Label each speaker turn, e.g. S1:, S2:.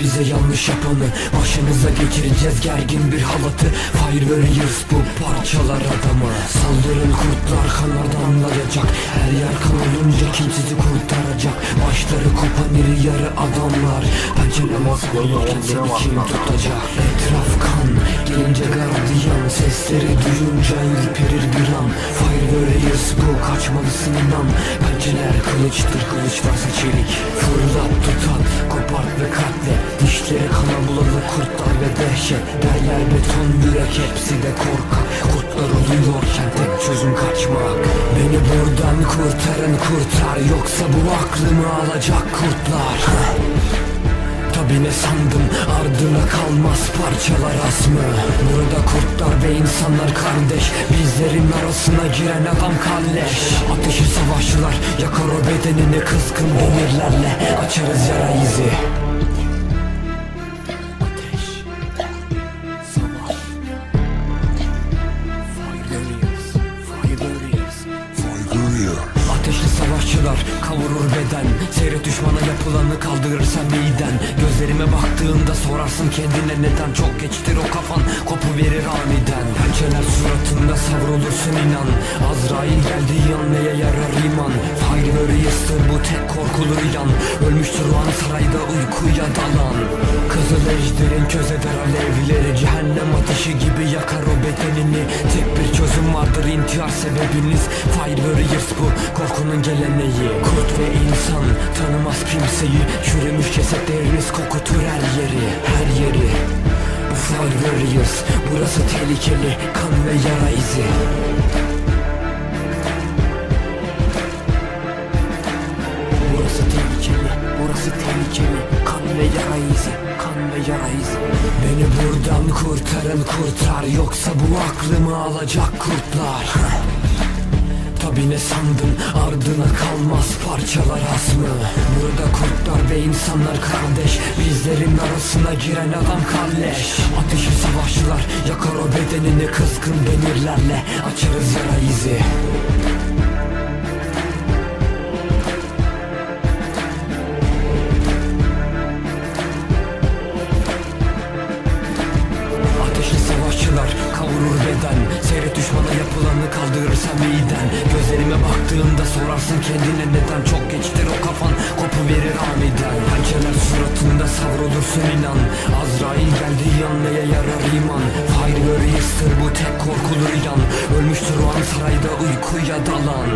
S1: bize yanlış yapanı. Başınıza geçireceğiz gergin bir halatı. Fire Warriors bu parçalar adamı. Saldırın kurtlar kan adamlayacak. Her yer kan olunca kim sizi kurtaracak? Başları kopan iri yarı adamlar. Pencere maskıyken seni kim tutacak? Etraf kan gelince gardiyan. Sesleri duyunca ürperir bir an. Fire Warriors bu kaçmalısın inan. Pençeler kılıçtır kılıç varsa çelik. Fırlat tutan kopart ve katle. Dişleri kana bulalı kurtlar ve dehşet. Derler beton yürek hepsi de korkak. Kurtlar oluyorken tek çözüm kaçmak. Beni buradan kurtarın kurtar Yoksa bu aklımı alacak kurtlar Tabi ne sandım ardına kalmaz parçalar asmı. Burada kurtlar ve insanlar kardeş Bizlerin arasına giren adam kalleş. Ateşi savaşçılar yakar o bedenini kızgın demirlerle Açarız yara izi kavurur beden. Seyret düşmana yapılanı kaldırırsan miden. Gözlerime baktığında sorarsın kendine neden Çok geçtir o kafan. Kopu verir aniden. Pençeler suratında savrulursun inan. Azrail geldiği an neye yarar iman. Fire Warriors'tır bu tek korkulu yan Ölmüştür o an sarayda uykuya dalan. Kızıl ejderin köz eder alevleri Cehennem ateşi gibi yakar o bedenini. Tek bir çözüm vardır intihar sebebiniz. Fire Warriors bu korkunun geleneği Kurt ve insan tanımaz kimseyi. Çürümüş cesetleriniz kokutur her yeri Her yeri. Bu Warriors burası tehlikeli Kan ve yara izi. Burası tehlikeli, burası tehlikeli Kan ve yara izi, kan ve yara izi. Beni buradan kurtarın kurtar. Yoksa bu aklımı alacak kurtlar Tabi ne sandın ardına kalmaz parçalar asmı. Burada kurtlar ve insanlar kardeş Bizlerin arasına giren adam kalleş Ateşi savaşçılar yakar o bedenini kızgın demirlerle Açarız yara izi. Ateşli savaşçılar kavurur beden Seyret düşmana yapılanı kaldırırsa miden Baktığında sorarsın kendine neden Çok geçtir o kafan. Kopu verir aniden. Pençeler suratında savrulursun inan. Azrail geldiği an neye yarar iman. Fire Warriors'tır bu tek korkulur yan Ölmüştür o an sarayda uykuya dalan